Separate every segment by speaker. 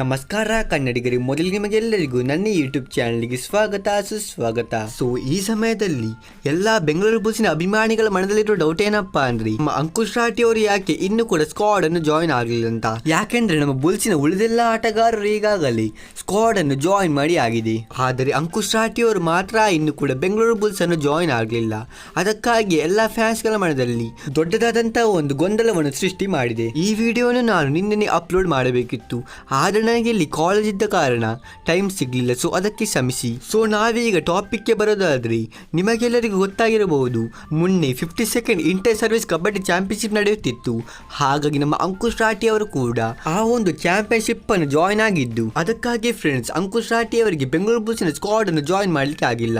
Speaker 1: ನಮಸ್ಕಾರ ಕನ್ನಡಿಗರಿ ಮೊದಲು ನಿಮಗೆಲ್ಲರಿಗೂ ನನ್ನ ಯೂಟ್ಯೂಬ್ ಚಾನಲ್ಗೆ ಸ್ವಾಗತ, ಸುಸ್ವಾಗತ. ಸೊ ಈ ಸಮಯದಲ್ಲಿ ಎಲ್ಲ ಬೆಂಗಳೂರು ಬುಲ್ಸಿನ ಅಭಿಮಾನಿಗಳ ಮನದಲ್ಲಿರೋ ಡೌಟ್ ಏನಪ್ಪಾ ಅಂದ್ರೆ, ನಮ್ಮ ಅಂಕುಶ್ ರಾಠಿ ಅವರು ಯಾಕೆ ಇನ್ನು ಕೂಡ ಸ್ಕ್ವಾಡ್ ಅನ್ನು ಜಾಯಿನ್ ಆಗಲಿಲ್ಲ ಅಂತ? ಯಾಕೆಂದ್ರೆ ನಮ್ಮ ಬುಲ್ಸಿನ ಉಳಿದೆಲ್ಲ ಆಟಗಾರರು ಈಗಾಗಲೇ ಸ್ಕ್ವಾಡ್ ಅನ್ನು ಜಾಯಿನ್ ಮಾಡಿ ಆಗಿದೆ. ಆದರೆ ಅಂಕುಶ್ ರಾಠಿ ಅವರು ಮಾತ್ರ ಇನ್ನು ಕೂಡ ಬೆಂಗಳೂರು ಬುಲ್ಸ್ ಅನ್ನು ಜಾಯಿನ್ ಆಗಲಿಲ್ಲ. ಅದಕ್ಕಾಗಿ ಎಲ್ಲ ಫ್ಯಾನ್ಸ್ಗಳ ಮನದಲ್ಲಿ ದೊಡ್ಡದಾದಂತಹ ಒಂದು ಗೊಂದಲವನ್ನು ಸೃಷ್ಟಿ ಮಾಡಿದೆ. ಈ ವಿಡಿಯೋನು ನಾನು ನಿನ್ನೆ ಅಪ್ಲೋಡ್ ಮಾಡಬೇಕಿತ್ತು. ಆದರೆ ನನಗೆ ಇಲ್ಲಿ ಕಾಲೇಜ್ ಇದ್ದ ಕಾರಣ ಟೈಮ್ ಸಿಗಲಿಲ್ಲ ಸೊ ಅದಕ್ಕೆ ಶ್ರಮಿಸಿ. ಸೊ ನಾವೀಗ ಟಾಪಿಕ್ಗೆ ಬರೋದಾದ್ರೆ ನಿಮಗೆಲ್ಲರಿಗೂ ಗೊತ್ತಾಗಿರಬಹುದು, ಮೊನ್ನೆ fifty second inter service kabaddi championship ನಡೆಯುತ್ತಿತ್ತು. ಹಾಗಾಗಿ ನಮ್ಮ ಅಂಕುಶ್ ರಾಠಿ ಅವರು ಕೂಡ ಆ ಒಂದು ಚಾಂಪಿಯನ್ಶಿಪ್ ಅನ್ನು ಜಾಯಿನ್ ಆಗಿದ್ದು ಅದಕ್ಕಾಗಿ ಫ್ರೆಂಡ್ಸ್ ಅಂಕುಶ್ ರಾಠಿ ಅವರಿಗೆ ಬೆಂಗಳೂರು ಬುಲ್ಸಿನ ಸ್ಕ್ವಾಡ್ ಅನ್ನು ಜಾಯಿನ್ ಮಾಡಲಿಕ್ಕೆ ಆಗಿಲ್ಲ.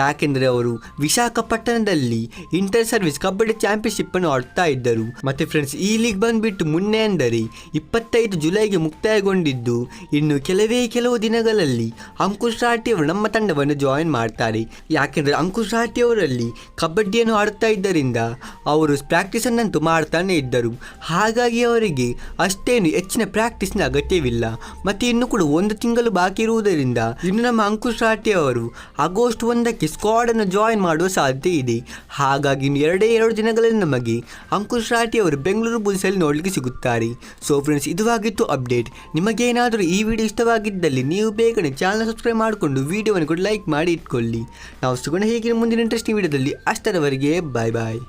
Speaker 1: ಯಾಕೆಂದರೆ ಅವರು ವಿಶಾಖಪಟ್ಟಣದಲ್ಲಿ ಇಂಟರ್ ಸರ್ವಿಸ್ ಕಬಡ್ಡಿ ಚಾಂಪಿಯನ್ಶಿಪ್ ಅನ್ನು ಆಡ್ತಾ ಇದ್ದರು. ಮತ್ತೆ ಫ್ರೆಂಡ್ಸ್ ಈ ಲೀಗ್ ಬಂದ್ಬಿಟ್ಟು ಮೊನ್ನೆ ಅಂದರೆ ಇಪ್ಪತ್ತೈದು ಜುಲೈಗೆ ಮುಕ್ತಾಯಗೊಂಡಿದ್ದು ಇನ್ನು ಕೆಲವೇ ಕೆಲವು ದಿನಗಳಲ್ಲಿ ಅಂಕುಶ್ ರಾಠಿಯವರು ನಮ್ಮ ತಂಡವನ್ನು ಜಾಯಿನ್ ಮಾಡ್ತಾರೆ. ಯಾಕೆಂದರೆ ಅಂಕುಶ್ ರಾಠಿಯವರಲ್ಲಿ ಕಬಡ್ಡಿಯನ್ನು ಆಡುತ್ತಾ ಇದ್ದರಿಂದ ಅವರು ಪ್ರಾಕ್ಟೀಸನ್ನಂತೂ ಮಾಡ್ತಾನೆ ಇದ್ದರು. ಹಾಗಾಗಿ ಅವರಿಗೆ ಅಷ್ಟೇನು ಹೆಚ್ಚಿನ ಪ್ರಾಕ್ಟೀಸ್ನ ಅಗತ್ಯವಿಲ್ಲ. ಮತ್ತೆ ಇನ್ನು ಕೂಡ ಒಂದು ತಿಂಗಳು ಬಾಕಿ ಇರುವುದರಿಂದ ಇನ್ನು ನಮ್ಮ ಅಂಕುಶ್ ರಾಠಿಯವರು ಆಗಸ್ಟ್ ಒಂದಕ್ಕೆ ಸ್ಕ್ವಾಡ್ ಅನ್ನು ಜಾಯಿನ್ ಮಾಡುವ ಸಾಧ್ಯತೆ ಇದೆ. ಹಾಗಾಗಿ ಇನ್ನು ಎರಡೇ ಎರಡು ದಿನಗಳಲ್ಲಿ ನಮಗೆ ಅಂಕುಶ್ ರಾಠಿಯವರು ಬೆಂಗಳೂರು ಬುಲ್ಸಲ್ಲಿ ನೋಡಲಿಕ್ಕೆ ಸಿಗುತ್ತಾರೆ. ಸೊ ಫ್ರೆಂಡ್ಸ್ ಇದು ಆಗಿತ್ತು ಅಪ್ಡೇಟ್ ನಿಮಗೇನಾದರೂ ಈ ವಿಡಿಯೋ ಇಷ್ಟವಾಗಿದ್ದಲ್ಲಿ ನೀವು ಬೇಗನೆ ಚಾನಲ್ ಸಬ್ಸ್ಕ್ರೈಬ್ ಮಾಡಿಕೊಂಡು ವಿಡಿಯೋವನ್ನು ಕೂಡ ಲೈಕ್ ಮಾಡಿ ಇಟ್ಕೊಳ್ಳಿ. ನಾವು ಸಿಗೋಣ ಹೇಗಿನ ಮುಂದಿನ ಇಂಟ್ರೆಸ್ಟಿಂಗ್ ವಿಡಿಯೋದಲ್ಲಿ ಅಷ್ಟರವರೆಗೆ ಬಾಯ್ ಬಾಯ್